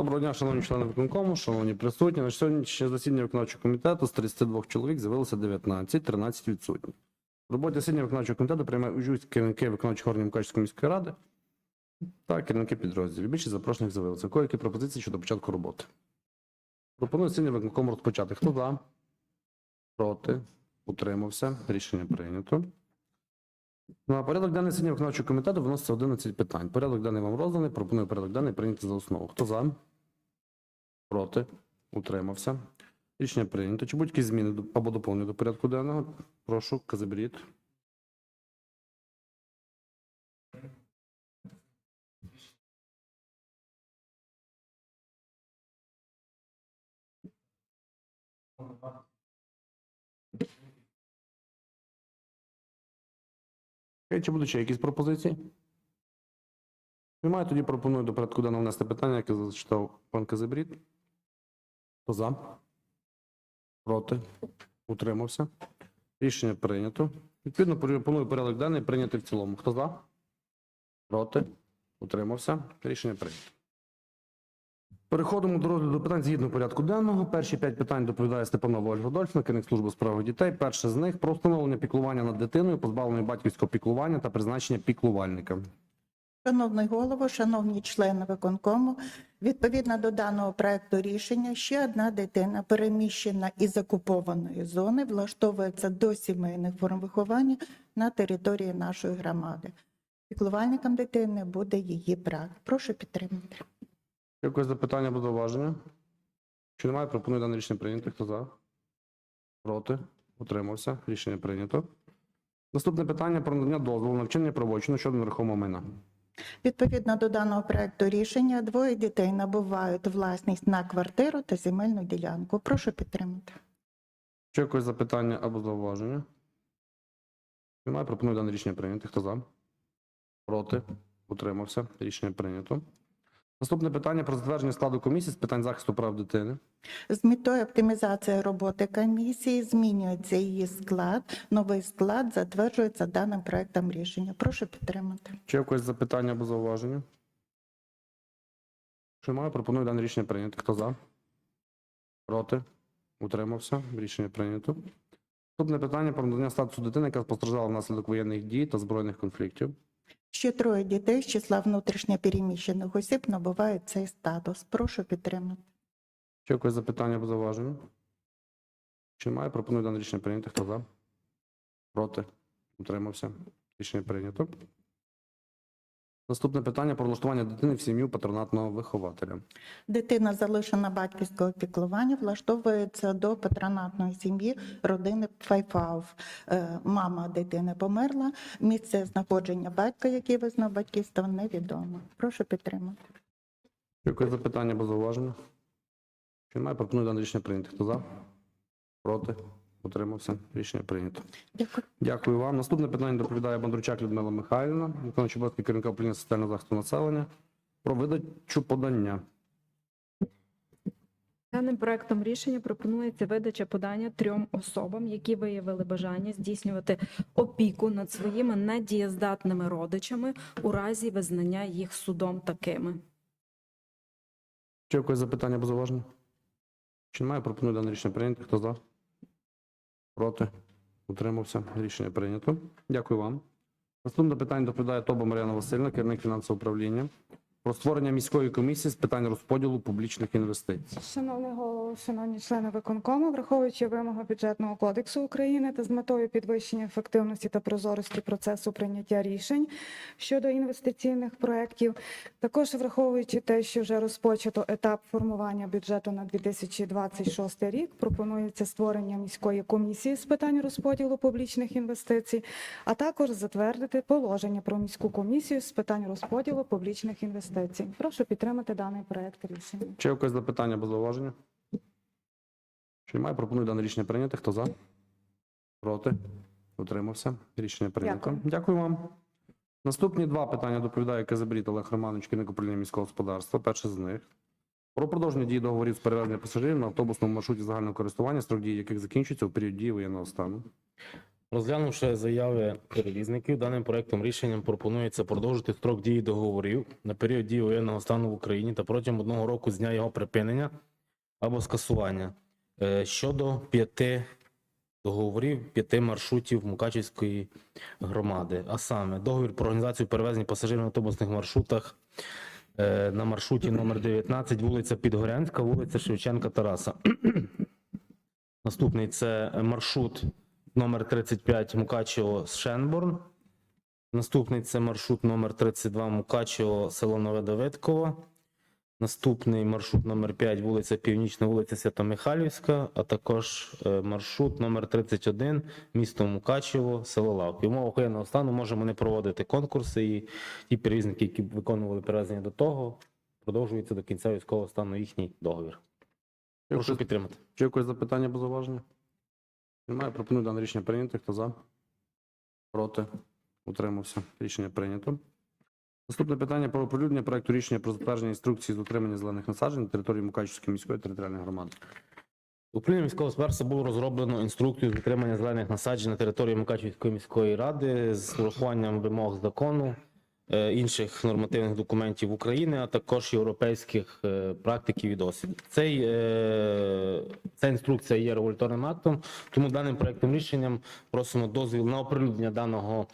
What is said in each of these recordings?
Доброго дня, шановні члени виконкому, шановні присутні. На сьогоднішнє засідання виконавчого комітету з 32 чоловік з'явилося 19, 13 відсутні. В роботі засідання виконавчого комітету приймають участь керівники виконавчих органів Мукачівської міської ради та керівники підрозділів. Більшість запрошених з'явилося. Які пропозиції щодо початку роботи? Пропоную засідання виконкому розпочати. Хто за? Проти? Утримався. Рішення прийнято. На порядок денний засідання виконавчого комітету виноситься 11 питань. Порядок денний вам розданий. Пропоную порядок денний прийняти за основу. Хто за? Проти? Утримався. Рішення прийнято. Чи будь-які зміни або доповнення до порядку денного? Прошу, Казаберіт. Чи будуть ще якісь пропозиції? Немає, тоді пропоную до порядку денного внести питання, яке зачитав пан Казабрід. Хто за? Проти? Утримався. Рішення прийнято. Відповідно, пропоную порядок денний прийняти в цілому. Хто за? Проти? Утримався. Рішення прийнято. Переходимо до розгляду питань згідно порядку денного. Перші п'ять питань доповідає Степанова Ольга Дольфна, керівник служби у справах дітей. Перше з них про встановлення піклування над дитиною, позбавлення батьківського піклування та призначення піклувальника. Шановний голово, шановні члени виконкому, відповідно до даного проекту рішення, ще одна дитина, переміщена із окупованої зони, влаштовується до сімейних форм виховання на території нашої громади. Піклувальником дитини буде її брат. Прошу підтримати. Якось запитання або зауваження? Немає, пропоную дане рішення прийняти. Хто за? Проти? Утримався. Рішення прийнято. Наступне питання про надання дозволу на вчинення правочину щодо нерухомого майна. Відповідно до даного проекту рішення, двоє дітей набувають власність на квартиру та земельну ділянку. Прошу підтримати. Чи якось запитання або зауваження? Немає, пропоную дане рішення прийняти. Хто за? Проти? Утримався. Рішення прийнято. Наступне питання про затвердження складу комісії з питань захисту прав дитини. З метою оптимізації роботи комісії змінюється її склад. Новий склад затверджується даним проектом рішення. Прошу підтримати. Чи якось запитання або зауваження? Чи немає, пропоную дане рішення прийняти. Хто за? Проти? Утримався. Рішення прийнято. Наступне питання про надання статусу дитини, яка постраждала внаслідок воєнних дій та збройних конфліктів. Ще троє дітей з числа внутрішньо переміщених осіб набувають цей статус. Прошу підтримати. Чи якось запитання або зауваження? Чи немає, пропоную дане рішення прийняти. Хто за? Проти? Утримався. Рішення прийнято. Наступне питання про влаштування дитини в сім'ю патронатного вихователя. Дитина, залишена батьківського піклування, влаштовується до патронатної сім'ї родини Пфайфауф. Е, Мама дитини померла. Місце знаходження батька, який визнав батьківство, невідомо. Прошу підтримати. Якось запитання або зауваження? Чи немає, пропоную дане рішення прийняти. Хто за? Проти? Утримався. Рішення прийнято. Дякую. Дякую вам. Наступне питання доповідає Бондарчак Людмила Михайлівна, виконуючий обов'язки керівника управління соціального захисту населення про видачу подання. Даним проектом рішення пропонується видача подання трьом особам, які виявили бажання здійснювати опіку над своїми недієздатними родичами у разі визнання їх судом такими. Чи якось запитання або зауваження? Чи немає, пропоную дане рішення прийняти. Хто за? Проти? Утримався. Рішення прийнято. Дякую вам. Наступне питання доповідає Тоба Мар'яна Васильна, керівник фінансового управління, про створення міської комісії з питань розподілу публічних інвестицій. Шановний голово, шановні члени виконкому, враховуючи вимоги бюджетного кодексу України та з метою підвищення ефективності та прозорості процесу прийняття рішень щодо інвестиційних проєктів, також враховуючи те, що вже розпочато етап формування бюджету на 2026 рік, пропонується створення міської комісії з питань розподілу публічних інвестицій, а також затвердити положення про міську комісію з питань розподілу публічних інвестицій. Прошу підтримати даний проект рішення. Чи якось запитання або зауваження? Чи немає, пропоную дане рішення прийняти. Хто за? Проти? Утримався. Рішення прийнято. Дякую. Дякую вам. Наступні два питання доповідає Казабріт Олег Романович, керівник управління міського господарства. Перше з них. Про продовження дії договорів з перевезення пасажирів на автобусному маршруті загального користування, строк дії яких закінчується у період дії воєнного стану. Розглянувши заяви перевізників, даним проектом рішенням пропонується продовжити строк дії договорів на період дії воєнного стану в Україні та протягом одного року з дня його припинення або скасування Е, щодо п'яти договорів, п'яти маршрутів Мукачівської громади. А саме договір про організацію перевезення пасажирів на автобусних маршрутах е, на маршруті номер 19, вулиця Підгорянська, вулиця Шевченка Тараса. Наступний це маршрут номер 35 Мукачево Шенборн. Наступний це маршрут номер 32 Мукачево, село Нове Давидково. Наступний маршрут номер 5 вулиця Північна, вулиця Свято-Михайлівська, а також е, маршрут номер 31 місто Мукачево, село Лавки. В умовах воєнного стану можемо не проводити конкурси, і ті перевізники, які виконували перевезення до того, продовжується до кінця військового стану їхній договір. Прошу підтримати. Чи якось запитання або зауваження? Немає. Пропоную дане рішення прийняти. Хто за? Проти? Утримався. Рішення прийнято. Наступне питання про оприлюднення проекту рішення про затвердження інструкції з утримання зелених насаджень на території Мукачівської міської територіальної громади. Управління міського господарства було розроблено інструкцію з підтримання зелених насаджень на території Мукачівської міської ради з урахуванням вимог закону, інших нормативних документів України, а також європейських е, практиків і досвід. Цей, е, ця інструкція є регуляторним актом, тому даним проектом рішенням просимо дозвіл на оприлюднення даного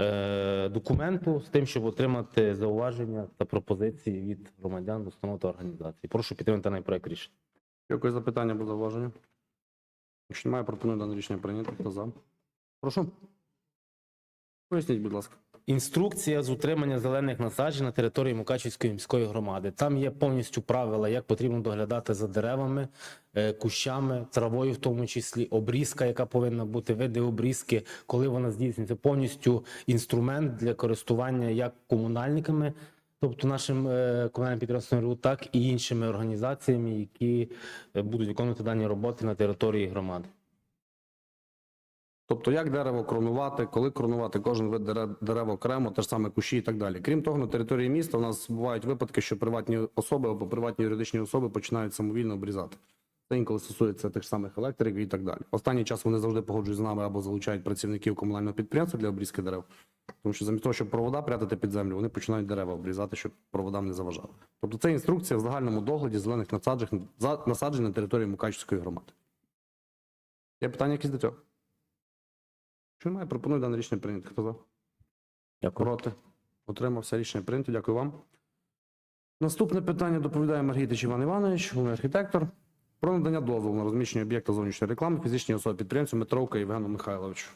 е, документу з тим, щоб отримати зауваження та пропозиції від громадян, установ та організацій. Прошу підтримати даний проект рішення. Якось запитання або зауваження? Якщо немає, пропоную дане рішення прийняти. Хто за? Прошу. Поясніть, будь ласка. Інструкція з утримання зелених насаджень на території Мукачівської міської громади. Там є повністю правила, як потрібно доглядати за деревами, е, кущами, травою, в тому числі обрізка, яка повинна бути, види обрізки, коли вона здійснюється. Повністю інструмент для користування як комунальниками, тобто нашим е, комунальним підприємством РУ, так і іншими організаціями, які е, будуть виконувати дані роботи на території громади. Тобто, як дерево кронувати, коли кронувати кожен вид дере- дерева окремо, те ж саме кущі і так далі. Крім того, на території міста у нас бувають випадки, що приватні особи або приватні юридичні особи починають самовільно обрізати. Це інколи стосується тих самих електриків і так далі. Останній час вони завжди погоджують з нами або залучають працівників комунального підприємства для обрізки дерев. Тому що замість того, щоб провода прятати під землю, вони починають дерева обрізати, щоб проводам не заважали. Тобто це інструкція в загальному догляді зелених насаджень на території Мукачівської громади. Є питання якісь до цього? Що немає, пропоную дане рішення прийняти. Хто за? Дякую. Проти? Утримався. Рішення прийнято. Дякую вам. Наступне питання доповідає Маргітич Іван Іванович, головний архітектор. Про надання дозволу на розміщення об'єкта зовнішньої реклами фізичній особі підприємцю Метровка Євгену Михайловичу.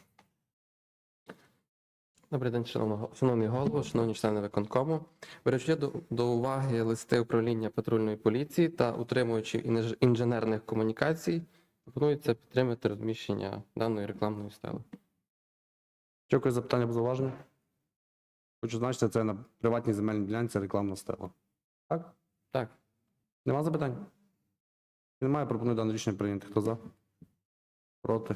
Добрий день, шановний голово, шановні члени виконкому. Беручи до, до уваги листи управління патрульної поліції та утримуючи інженерних комунікацій, пропонується підтримати розміщення даної рекламної стели. Дякую за питання або зауваження. Хочу значити, це на приватній земельній ділянці рекламна стела. Так? Так, Нема запитань? Немає, пропоную дане рішення прийняти. Хто за? Проти?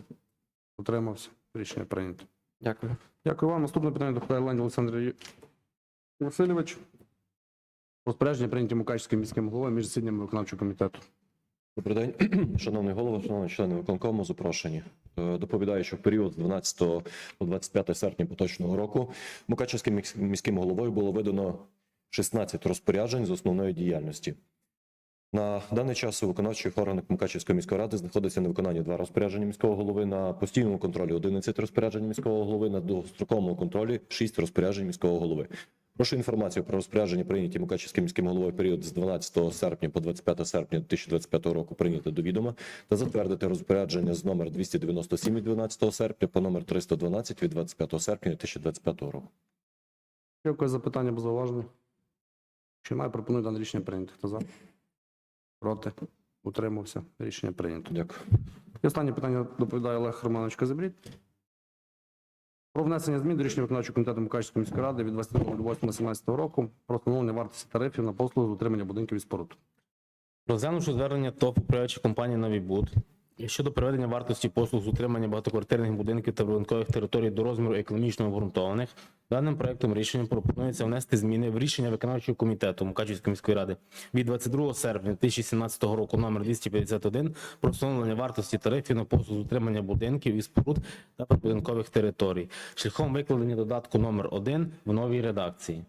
Утримався. Рішення прийнято. дякую. Дякую вам. Наступне питання доповідає Леонід Олександр Васильович. Розпорядження прийняті Мукачівським міським головою між засіданнями виконавчого комітету. Добрий день, шановний голово, шановні члени виконкому, запрошені. Е, Доповідаю, що в період з 12 по 25 серпня поточного року Мукачевським міським головою було видано 16 розпоряджень з основної діяльності. На даний час у виконавчих органах Мукачевської міської ради знаходиться на виконанні два розпорядження міського голови, на постійному контролі 11 розпоряджень міського голови, на довгостроковому контролі 6 розпоряджень міського голови. Прошу інформацію про розпорядження, прийняті Мукачевським міським головою період з 12 серпня по 25 серпня 2025 року прийняти до відома та затвердити розпорядження з номер 297 від 12 серпня по номер 312 від 25 серпня 2025 року. Дякую за питання або зауваження. Чи має, пропоную дане рішення прийняти. Хто за? Проти? Утримався. Рішення прийнято. Дякую. І останнє питання доповідає Олег Романович Казибрід. Про внесення змін до рішення виконавчого комітету Мукачівської міської ради від 28.17 року про встановлення вартості тарифів на послуги з утримання будинків і споруд. Розглянувши звернення ТОП управляючої компанії «Навібуд» щодо приведення вартості послуг з утримання багатоквартирних будинків та будинкових територій до розміру економічно обґрунтованих, Даним проектом рішення пропонується внести зміни в рішення виконавчого комітету Мукачівської міської ради від 22 серпня 2017 року номер 251 про встановлення вартості тарифів на послуг з утримання будинків і споруд та прибудинкових територій шляхом викладення додатку номер 1 в новій редакції.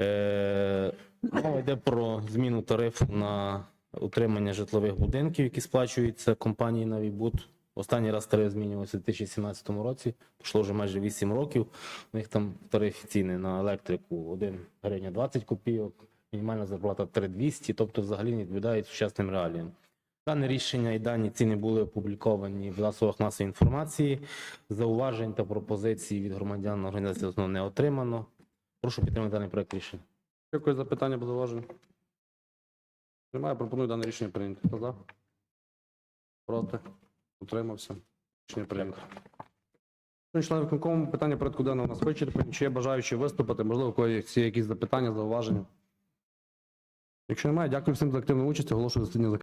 Е, мова йде про зміну тарифу на утримання житлових будинків, які сплачуються компанії «Навібуд». Останній раз тариф змінювався у 2017 році, пройшло вже майже 8 років. У них там тариф ціни на електрику 1 гривня 20 копійок, мінімальна зарплата 3200, тобто взагалі не відповідають сучасним реаліям. Дане рішення і дані ціни були опубліковані в засобах масової інформації. Зауважень та пропозицій від громадян організації основно не отримано. Прошу підтримати даний проект рішення. Дякую за питання, буде зауваження. Немає, пропоную дане рішення прийняти. Хто за? Проти? Утримався. Рішення прийнято. Шановні Члени виконкому питання порядку денного у нас вичерпані. Чи є бажаючі виступити? Можливо, у когось є якісь запитання, зауваження? Якщо немає, дякую всім за активну участь. Оголошую засідання закритим.